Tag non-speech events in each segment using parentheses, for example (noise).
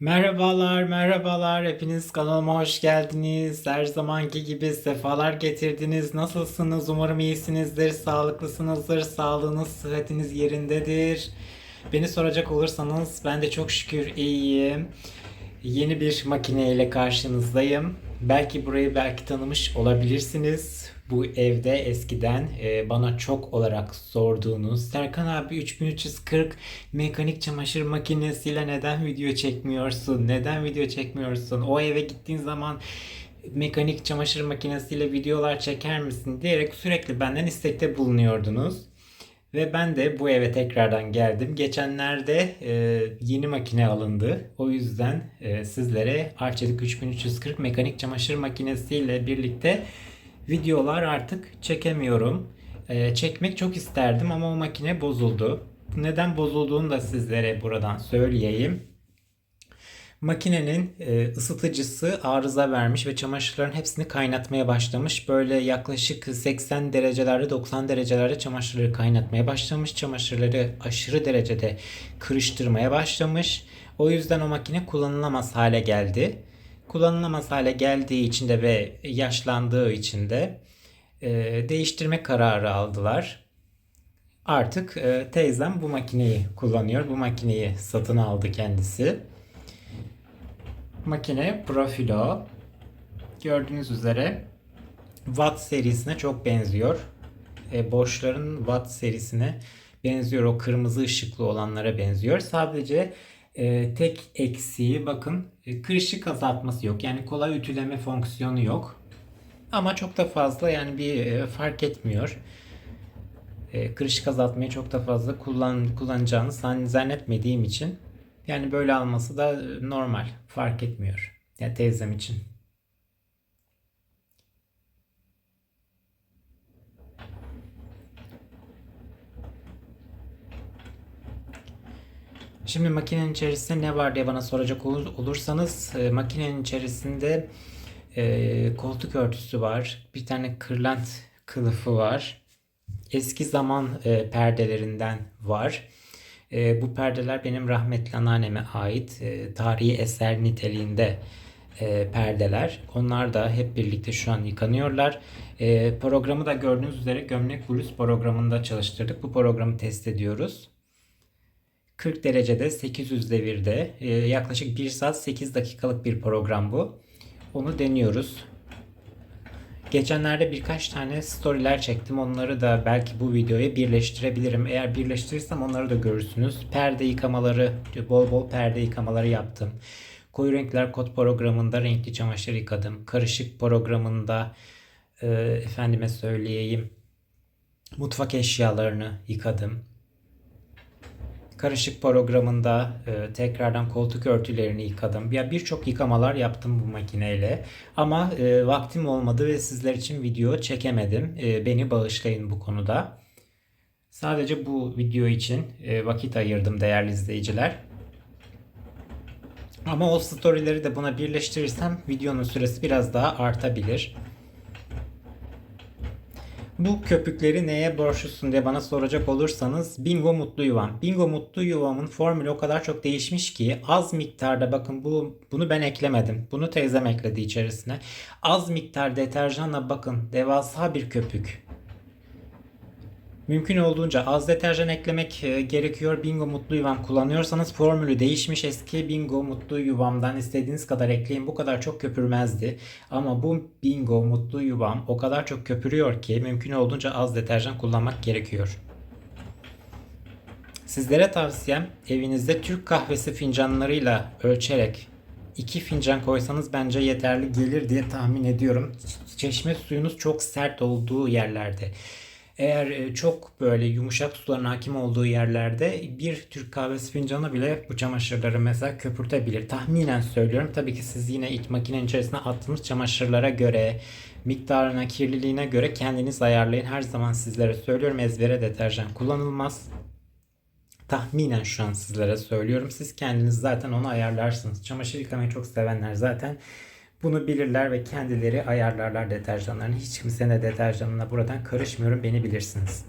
Merhabalar, merhabalar. Hepiniz kanalıma hoş geldiniz. Her zamanki gibi sefalar getirdiniz. Nasılsınız? Umarım iyisinizdir, sağlıklısınızdır, sağlığınız, sıhhatiniz yerindedir. Beni soracak olursanız ben de çok şükür iyiyim. Yeni bir makine ile karşınızdayım. Belki burayı belki tanımış olabilirsiniz. Bu evde eskiden e, bana çok olarak sorduğunuz Serkan abi 3340 mekanik çamaşır makinesiyle neden video çekmiyorsun? Neden video çekmiyorsun? O eve gittiğin zaman mekanik çamaşır makinesiyle videolar çeker misin diyerek sürekli benden istekte bulunuyordunuz. Ve ben de bu eve tekrardan geldim. Geçenlerde e, yeni makine alındı. O yüzden e, sizlere Arçelik 3340 mekanik çamaşır makinesiyle birlikte videolar artık çekemiyorum. E, çekmek çok isterdim ama o makine bozuldu. Neden bozulduğunu da sizlere buradan söyleyeyim. Makinenin e, ısıtıcısı arıza vermiş ve çamaşırların hepsini kaynatmaya başlamış. Böyle yaklaşık 80 derecelerde 90 derecelerde çamaşırları kaynatmaya başlamış. Çamaşırları aşırı derecede kırıştırmaya başlamış. O yüzden o makine kullanılamaz hale geldi. Kullanılamaz hale geldiği için de ve yaşlandığı için de e, değiştirme kararı aldılar. Artık e, teyzem bu makineyi kullanıyor. Bu makineyi satın aldı kendisi. Makine Profilo. Gördüğünüz üzere Watt serisine çok benziyor. E, Bosch'ların Watt serisine benziyor. O kırmızı ışıklı olanlara benziyor. Sadece e, tek eksiği bakın e, kırışık azaltması yok. Yani kolay ütüleme fonksiyonu yok. Ama çok da fazla yani bir e, fark etmiyor. E, kırışık azaltmayı çok da fazla kullan, kullanacağını zan- zannetmediğim için yani böyle alması da normal. Fark etmiyor. Yani teyzem için. Şimdi makinenin içerisinde ne var diye bana soracak olur- olursanız e, makinenin içerisinde e, koltuk örtüsü var. Bir tane kırlent kılıfı var. Eski zaman e, perdelerinden var. E, bu perdeler benim rahmetli anneanneme ait e, tarihi eser niteliğinde e, perdeler. Onlar da hep birlikte şu an yıkanıyorlar. E, programı da gördüğünüz üzere Gömlek Blues programında çalıştırdık. Bu programı test ediyoruz. 40 derecede 800 devirde e, yaklaşık 1 saat 8 dakikalık bir program bu. Onu deniyoruz. Geçenlerde birkaç tane storyler çektim. Onları da belki bu videoya birleştirebilirim. Eğer birleştirirsem onları da görürsünüz. Perde yıkamaları, bol bol perde yıkamaları yaptım. Koyu renkler kod programında renkli çamaşır yıkadım. Karışık programında e, efendime söyleyeyim mutfak eşyalarını yıkadım. Karışık programında e, tekrardan koltuk örtülerini yıkadım. Ya birçok yıkamalar yaptım bu makineyle. Ama e, vaktim olmadı ve sizler için video çekemedim. E, beni bağışlayın bu konuda. Sadece bu video için e, vakit ayırdım değerli izleyiciler. Ama o storyleri de buna birleştirirsem videonun süresi biraz daha artabilir. Bu köpükleri neye borçlusun diye bana soracak olursanız Bingo Mutlu Yuvam. Bingo Mutlu Yuvam'ın formülü o kadar çok değişmiş ki az miktarda bakın bu bunu ben eklemedim. Bunu teyzem ekledi içerisine. Az miktar deterjanla bakın devasa bir köpük. Mümkün olduğunca az deterjan eklemek e, gerekiyor. Bingo Mutlu Yuvam kullanıyorsanız formülü değişmiş. Eski Bingo Mutlu Yuvam'dan istediğiniz kadar ekleyin. Bu kadar çok köpürmezdi. Ama bu Bingo Mutlu Yuvam o kadar çok köpürüyor ki mümkün olduğunca az deterjan kullanmak gerekiyor. Sizlere tavsiyem evinizde Türk kahvesi fincanlarıyla ölçerek 2 fincan koysanız bence yeterli gelir diye tahmin ediyorum. Çeşme suyunuz çok sert olduğu yerlerde. Eğer e, çok böyle yumuşak suların hakim olduğu yerlerde bir Türk kahvesi fincanı bile bu çamaşırları mesela köpürtebilir. Tahminen söylüyorum. Tabii ki siz yine ilk makinenin içerisine attığınız çamaşırlara göre, miktarına, kirliliğine göre kendiniz ayarlayın. Her zaman sizlere söylüyorum ezbere deterjan kullanılmaz. Tahminen şu an sizlere söylüyorum. Siz kendiniz zaten onu ayarlarsınız. Çamaşır yıkamayı çok sevenler zaten bunu bilirler ve kendileri ayarlarlar deterjanlarını. Hiç kimsenin deterjanına buradan karışmıyorum beni bilirsiniz.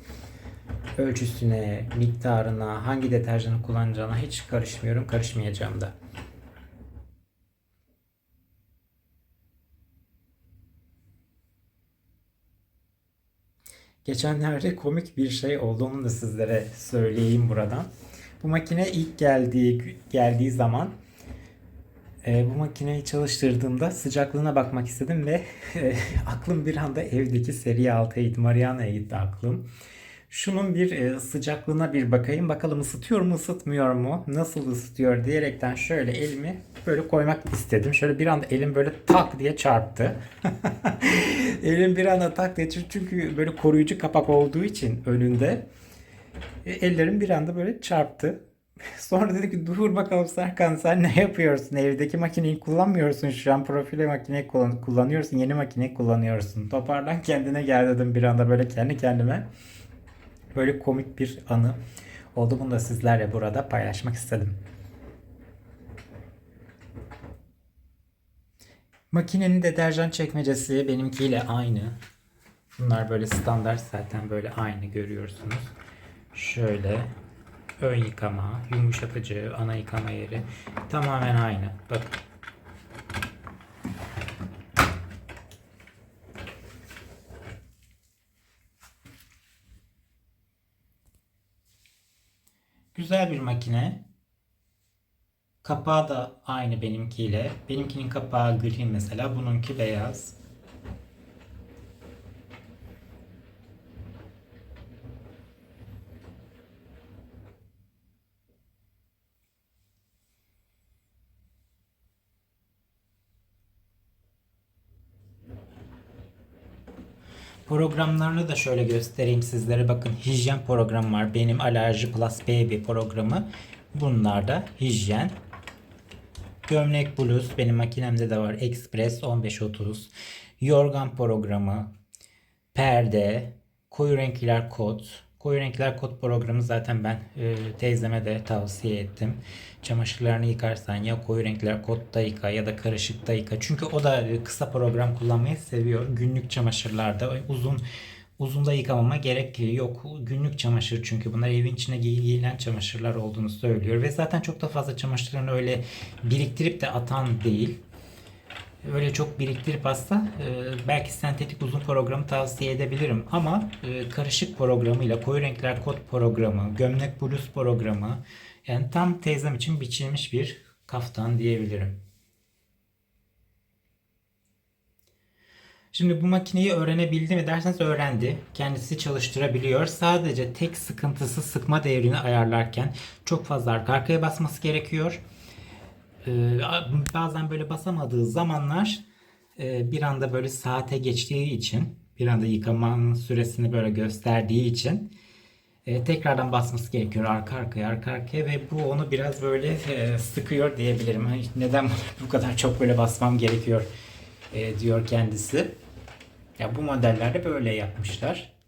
Ölçüsüne, miktarına, hangi deterjanı kullanacağına hiç karışmıyorum, karışmayacağım da. Geçenlerde komik bir şey oldu. Onu da sizlere söyleyeyim buradan. Bu makine ilk geldiği geldiği zaman e, bu makineyi çalıştırdığımda sıcaklığına bakmak istedim ve (laughs) e, aklım bir anda evdeki seri 6'ya Mariana'ya gitti aklım. Şunun bir e, sıcaklığına bir bakayım. Bakalım ısıtıyor mu ısıtmıyor mu? Nasıl ısıtıyor diyerekten şöyle elimi böyle koymak istedim. Şöyle bir anda elim böyle tak diye çarptı. (laughs) elim bir anda tak diye çarptı. Çünkü böyle koruyucu kapak olduğu için önünde e, ellerim bir anda böyle çarptı. (laughs) Sonra dedi ki dur bakalım Serkan sen ne yapıyorsun? Evdeki makineyi kullanmıyorsun şu an. Profile makineyi kullan- kullanıyorsun. Yeni makineyi kullanıyorsun. Toparlan kendine gel dedim bir anda böyle kendi kendime. Böyle komik bir anı oldu. Bunu da sizlerle burada paylaşmak istedim. Makinenin deterjan çekmecesi benimkiyle aynı. Bunlar böyle standart zaten böyle aynı görüyorsunuz. Şöyle ön yıkama, yumuşatıcı, ana yıkama yeri tamamen aynı. Bakın. Güzel bir makine. Kapağı da aynı benimkiyle. Benimkinin kapağı gri mesela, bununki beyaz. Programlarını da şöyle göstereyim sizlere. Bakın hijyen programı var. Benim Alerji Plus Baby programı. Bunlar da hijyen. Gömlek Blues benim makinemde de var. Express 1530. Yorgan programı. Perde. Koyu renkler kod. Koyu renkler kod programı zaten ben e, teyzeme de tavsiye ettim. Çamaşırlarını yıkarsan ya koyu renkler kodda yıka ya da karışıkta yıka. Çünkü o da e, kısa program kullanmayı seviyor. Günlük çamaşırlarda uzun uzun da yıkamama gerek yok. Günlük çamaşır çünkü bunlar evin içine giy- giyilen çamaşırlar olduğunu söylüyor. Ve zaten çok da fazla çamaşırlarını öyle biriktirip de atan değil. Öyle çok biriktirip hasta e, belki sentetik uzun programı tavsiye edebilirim ama e, karışık programıyla koyu renkler kod programı, gömlek bluz programı yani tam teyzem için biçilmiş bir kaftan diyebilirim. Şimdi bu makineyi öğrenebildi mi derseniz öğrendi. Kendisi çalıştırabiliyor. Sadece tek sıkıntısı sıkma devrini ayarlarken çok fazla arka arkaya basması gerekiyor. Ee, bazen böyle basamadığı zamanlar e, bir anda böyle saate geçtiği için bir anda yıkamanın süresini böyle gösterdiği için e, tekrardan basması gerekiyor arka arkaya arka arkaya ve bu onu biraz böyle e, sıkıyor diyebilirim. Ay, Neden bu kadar çok böyle basmam gerekiyor diyor kendisi. Ya bu modellerde böyle yapmışlar.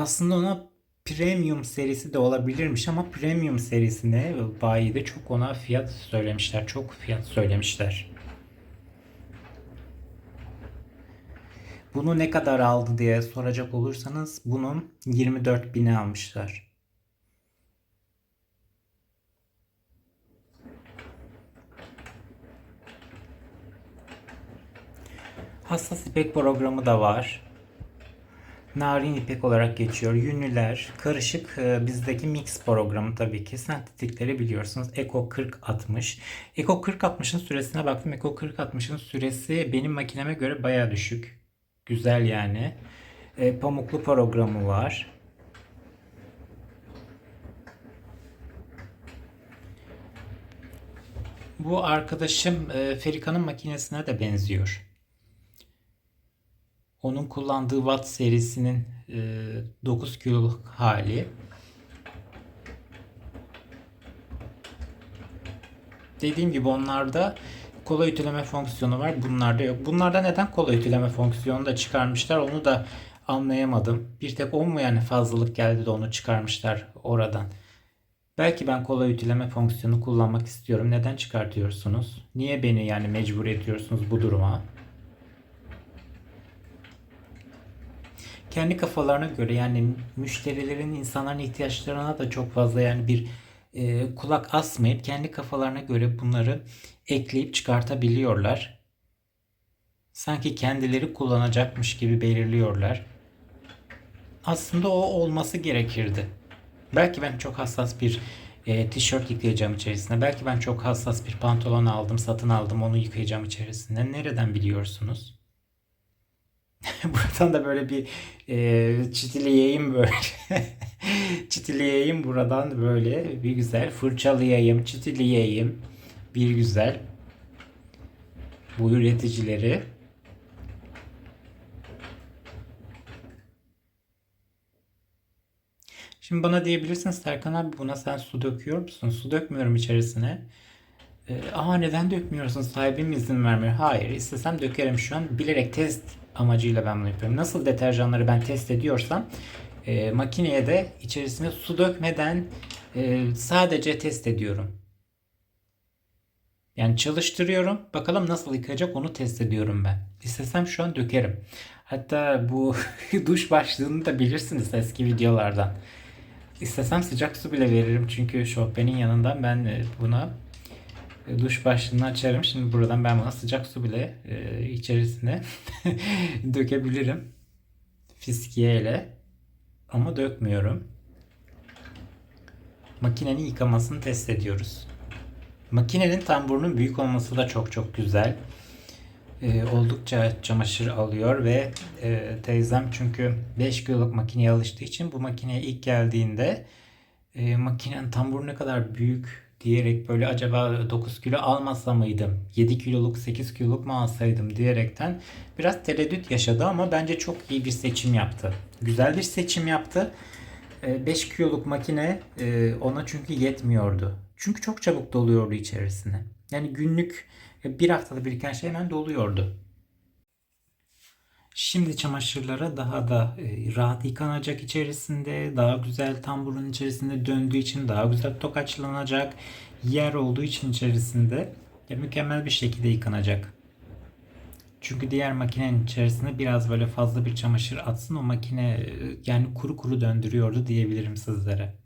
Aslında ona Premium serisi de olabilirmiş ama Premium serisine bayide çok ona fiyat söylemişler. Çok fiyat söylemişler. Bunu ne kadar aldı diye soracak olursanız bunun 24 bine almışlar. Hassas ipek programı da var. Narin ipek olarak geçiyor. Yünlüler, karışık e, bizdeki mix programı tabii ki. Sentetikleri biliyorsunuz. Eko 4060. Eko 4060'ın süresine baktım. Eko 4060'ın süresi benim makineme göre baya düşük. Güzel yani. E, pamuklu programı var. Bu arkadaşım e, Ferika'nın makinesine de benziyor. Onun kullandığı Watt serisinin e, 9 kiloluk hali. Dediğim gibi onlarda kola ütüleme fonksiyonu var. Bunlarda yok. Bunlarda neden kola ütüleme fonksiyonu da çıkarmışlar onu da anlayamadım. Bir tek o mu yani fazlalık geldi de onu çıkarmışlar oradan. Belki ben kola ütüleme fonksiyonu kullanmak istiyorum. Neden çıkartıyorsunuz? Niye beni yani mecbur ediyorsunuz bu duruma? Kendi kafalarına göre yani müşterilerin insanların ihtiyaçlarına da çok fazla yani bir e, kulak asmayıp kendi kafalarına göre bunları ekleyip çıkartabiliyorlar. Sanki kendileri kullanacakmış gibi belirliyorlar. Aslında o olması gerekirdi. Belki ben çok hassas bir e, tişört yıkayacağım içerisine. Belki ben çok hassas bir pantolon aldım, satın aldım, onu yıkayacağım içerisinde. Nereden biliyorsunuz? (laughs) Buradan da böyle bir e, çitileyeyim böyle. (laughs) çitileyeyim buradan böyle bir güzel fırçalayayım, çitileyeyim bir güzel bu üreticileri. Şimdi bana diyebilirsin Serkan abi buna sen su döküyor musun? Su dökmüyorum içerisine. Ee, Aa neden dökmüyorsun? Sahibim izin vermiyor. Hayır, istesem dökerim şu an. Bilerek test amacıyla ben bunu yapıyorum. Nasıl deterjanları ben test ediyorsam e, makineye de içerisine su dökmeden e, sadece test ediyorum. Yani çalıştırıyorum. Bakalım nasıl yıkayacak onu test ediyorum ben. İstesem şu an dökerim. Hatta bu (laughs) duş başlığını da bilirsiniz eski videolardan. İstesem sıcak su bile veririm çünkü şofbenin yanından ben e, buna duş başlığını açarım. Şimdi buradan ben buna sıcak su bile e, içerisine (laughs) dökebilirim. Fiskiye ile. Ama dökmüyorum. Makinenin yıkamasını test ediyoruz. Makinenin tamburunun büyük olması da çok çok güzel. Ee, oldukça çamaşır alıyor ve e, teyzem çünkü 5 kiloluk makineye alıştığı için bu makineye ilk geldiğinde e, makinenin tamburu ne kadar büyük diyerek böyle acaba 9 kilo almasa mıydım? 7 kiloluk 8 kiloluk mu alsaydım diyerekten biraz tereddüt yaşadı ama bence çok iyi bir seçim yaptı. Güzel bir seçim yaptı. 5 kiloluk makine e, ona çünkü yetmiyordu. Çünkü çok çabuk doluyordu içerisine. Yani günlük e, bir haftada biriken şey hemen doluyordu. Şimdi çamaşırlara daha da e, rahat yıkanacak içerisinde, daha güzel tamburun içerisinde döndüğü için daha güzel tokaçlanacak yer olduğu için içerisinde e, mükemmel bir şekilde yıkanacak. Çünkü diğer makinenin içerisinde biraz böyle fazla bir çamaşır atsın o makine e, yani kuru kuru döndürüyordu diyebilirim sizlere.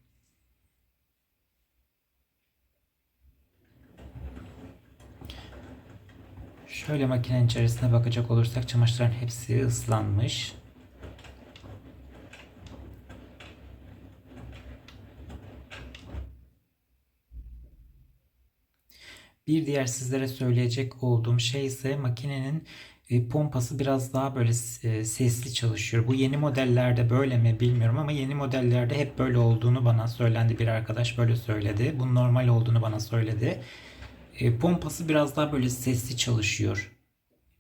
Şöyle makinenin içerisine bakacak olursak çamaşırların hepsi ıslanmış. Bir diğer sizlere söyleyecek olduğum şey ise makinenin e, pompası biraz daha böyle e, sesli çalışıyor. Bu yeni modellerde böyle mi bilmiyorum ama yeni modellerde hep böyle olduğunu bana söylendi bir arkadaş böyle söyledi. Bu normal olduğunu bana söyledi. E, pompası biraz daha böyle sesli çalışıyor.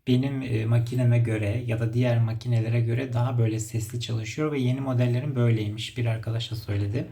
Benim e, makineme göre ya da diğer makinelere göre daha böyle sesli çalışıyor ve yeni modellerin böyleymiş bir arkadaşa söyledi.